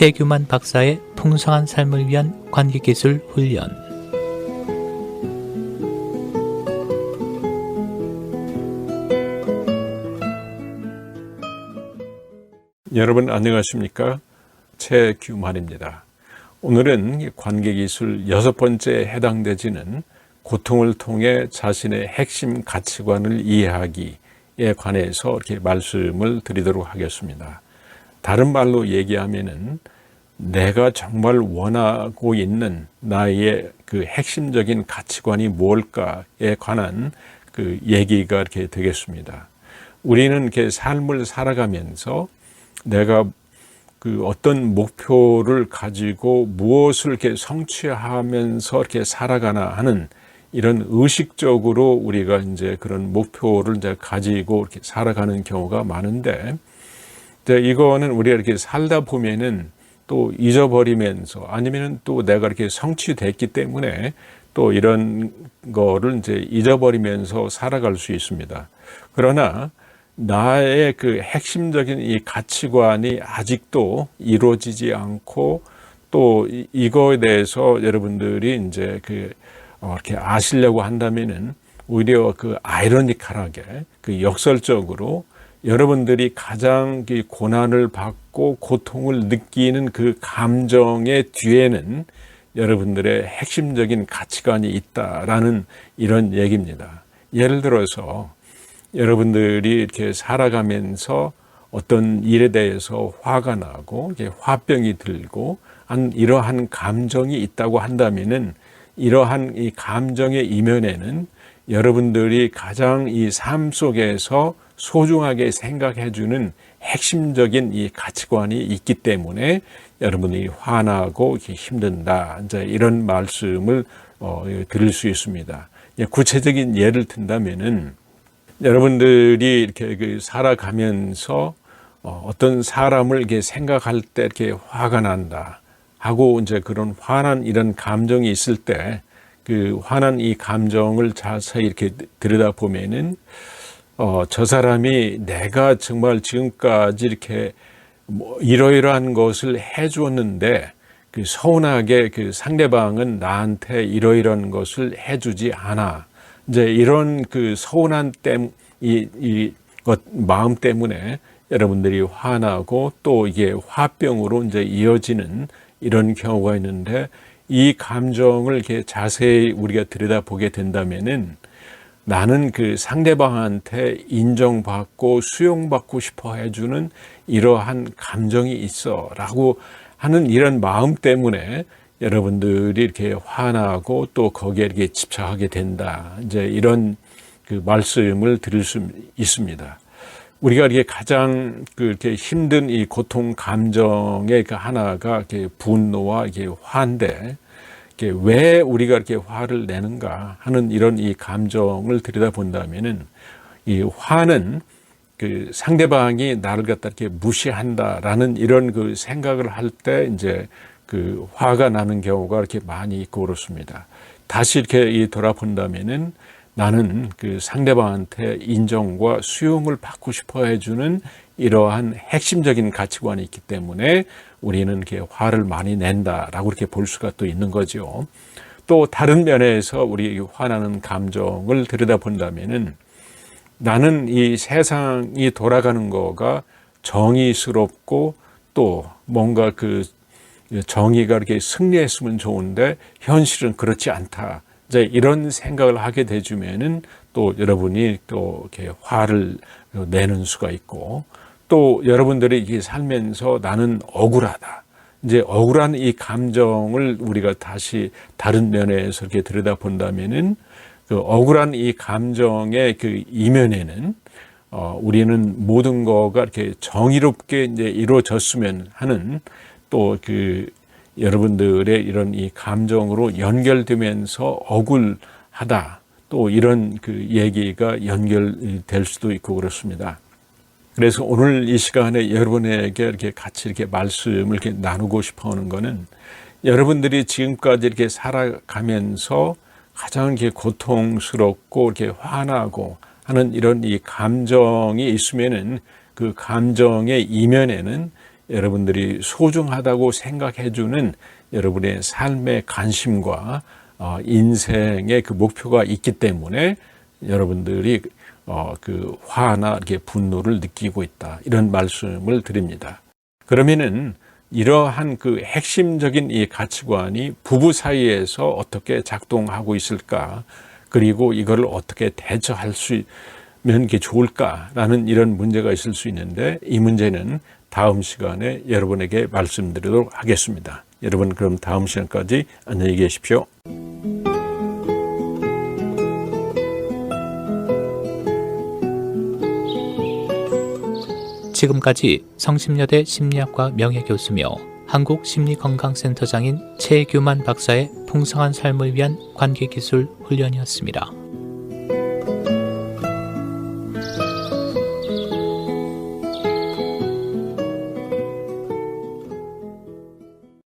최규만 박사의 풍성한 삶을 위한 관계기술 훈련. 여러분 안녕하십니까? 최규만입니다. 오늘은 관계기술 여섯 번째에 해당되지는 고통을 통해 자신의 핵심 가치관을 이해하기에 관해서 이렇게 말씀을 드리도록 하겠습니다. 다른 말로 얘기하면은 내가 정말 원하고 있는 나의 그 핵심적인 가치관이 뭘까에 관한 그 얘기가 이렇게 되겠습니다. 우리는 이렇게 삶을 살아가면서 내가 그 어떤 목표를 가지고 무엇을 이렇게 성취하면서 이렇게 살아가나 하는 이런 의식적으로 우리가 이제 그런 목표를 이제 가지고 이렇게 살아가는 경우가 많은데 이거는 우리가 이렇게 살다 보면은 또 잊어버리면서 아니면은 또 내가 이렇게 성취됐기 때문에 또 이런 거를 이제 잊어버리면서 살아갈 수 있습니다. 그러나 나의 그 핵심적인 이 가치관이 아직도 이루어지지 않고 또 이거에 대해서 여러분들이 이제 그 어, 이렇게 아시려고 한다면은 오히려 그 아이러니컬하게 그 역설적으로 여러분들이 가장 그 고난을 받고 고통을 느끼는 그 감정의 뒤에는 여러분들의 핵심적인 가치관이 있다라는 이런 얘기입니다. 예를 들어서 여러분들이 이렇게 살아가면서 어떤 일에 대해서 화가 나고 화병이 들고 한 이러한 감정이 있다고 한다면은 이러한 이 감정의 이면에는 여러분들이 가장 이 삶 속에서 소중하게 생각해 주는 핵심적인 이 가치관이 있기 때문에 여러분이 화나고 힘든다. 이제 이런 말씀을 어, 드릴 수 있습니다. 구체적인 예를 든다면은 여러분들이 이렇게 그 살아가면서 어, 어떤 사람을 이렇게 생각할 때 이렇게 화가 난다 하고 이제 그런 화난 이런 감정이 있을 때 그 화난 이 감정을 자세히 이렇게 들여다 보면은 어, 저 사람이 내가 정말 지금까지 이렇게 뭐 이러이러한 것을 해 주었는데 그 서운하게 그 상대방은 나한테 이러이러한 것을 해 주지 않아. 이제 이런 그 서운한 땜, 이, 이 것, 마음 때문에 여러분들이 화나고 또 이게 화병으로 이제 이어지는 이런 경우가 있는데 이 감정을 이렇게 자세히 우리가 들여다보게 된다면은 나는 그 상대방한테 인정받고 수용받고 싶어 해주는 이러한 감정이 있어 라고 하는 이런 마음 때문에 여러분들이 이렇게 화나고 또 거기에 이렇게 집착하게 된다. 이제 이런 그 말씀을 들을 수 있습니다. 우리가 이렇게 가장 그 이렇게 힘든 이 고통 감정의 그 하나가 이렇게 분노와 이게 화인데 왜 우리가 이렇게 화를 내는가 하는 이런 이 감정을 들여다 본다면은 이 화는 그 상대방이 나를 갖다 이렇게 무시한다라는 이런 그 생각을 할 때 이제 그 화가 나는 경우가 이렇게 많이 있고 그렇습니다. 다시 이렇게 돌아본다면은 나는 그 상대방한테 인정과 수용을 받고 싶어 해주는 이러한 핵심적인 가치관이 있기 때문에 우리는 이렇게 화를 많이 낸다라고 이렇게 볼 수가 또 있는 거죠. 또 다른 면에서 우리 화나는 감정을 들여다본다면은 나는 이 세상이 돌아가는 거가 정의스럽고 또 뭔가 그 정의가 이렇게 승리했으면 좋은데 현실은 그렇지 않다. 이제 이런 생각을 하게 되주면은 또 여러분이 또 이렇게 화를 내는 수가 있고 또 여러분들이 이게 살면서 나는 억울하다. 이제 억울한 이 감정을 우리가 다시 다른 면에서 이렇게 들여다 본다면은 그 억울한 이 감정의 그 이면에는 어, 우리는 모든 거가 이렇게 정의롭게 이제 이루어졌으면 하는 또 그 여러분들의 이런 이 감정으로 연결되면서 억울하다. 또 이런 그 얘기가 연결될 수도 있고 그렇습니다. 그래서 오늘 이 시간에 여러분에게 이렇게 같이 이렇게 말씀을 이렇게 나누고 싶어 하는 거는 여러분들이 지금까지 이렇게 살아가면서 가장 이렇게 고통스럽고 이렇게 화나고 하는 이런 이 감정이 있으면은 그 감정의 이면에는 여러분들이 소중하다고 생각해주는 여러분의 삶의 관심과 어, 인생의 그 목표가 있기 때문에 여러분들이 어, 그 화나 이렇게 분노를 느끼고 있다 이런 말씀을 드립니다. 그러면은 이러한 그 핵심적인 이 가치관이 부부 사이에서 어떻게 작동하고 있을까 그리고 이거를 어떻게 대처할 수 있는 게 좋을까라는 이런 문제가 있을 수 있는데 이 문제는 다음 시간에 여러분에게 말씀드리도록 하겠습니다. 여러분 그럼 다음 시간까지 안녕히 계십시오. 지금까지 성심여대 심리학과 명예교수며 한국심리건강센터장인 최규만 박사의 풍성한 삶을 위한 관계기술 훈련이었습니다.